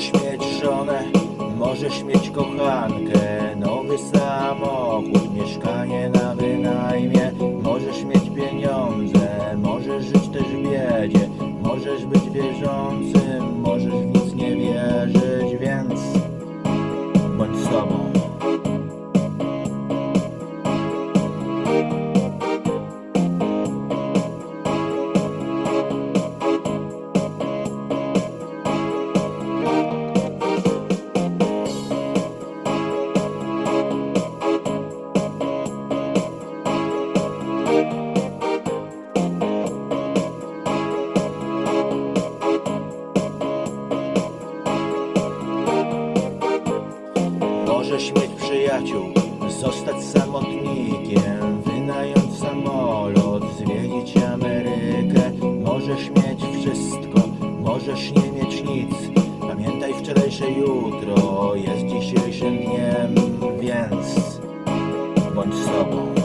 Możesz mieć żonę, możesz mieć kochankę Nowy samochód, mieszkanie na wynajmie. Możesz mieć pieniądze, możesz żyć też w biedzie Możesz być wierzący. Możesz mieć przyjaciół, zostać samotnikiem, wynająć samolot, zwiedzić Amerykę. Możesz mieć wszystko, możesz nie mieć nic. Pamiętaj wczorajsze jutro, jest dzisiejszym dniem, więc bądź sobą.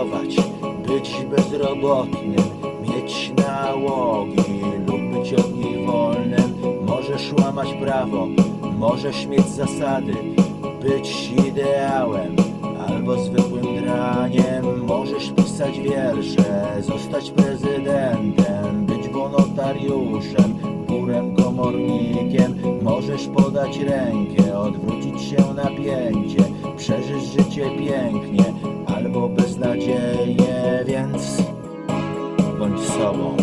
Pracować, być bezrobotnym, mieć nałogi lub być od nich wolnym. Możesz łamać prawo, możesz mieć zasady, być ideałem albo zwykłym draniem. Możesz pisać wiersze, zostać prezydentem, być wolontariuszem, górem komornikiem. Możesz podać rękę, odwrócić się na pięcie, przeżyć życie pięknie albo beznadziejnie, więc bądź sobą.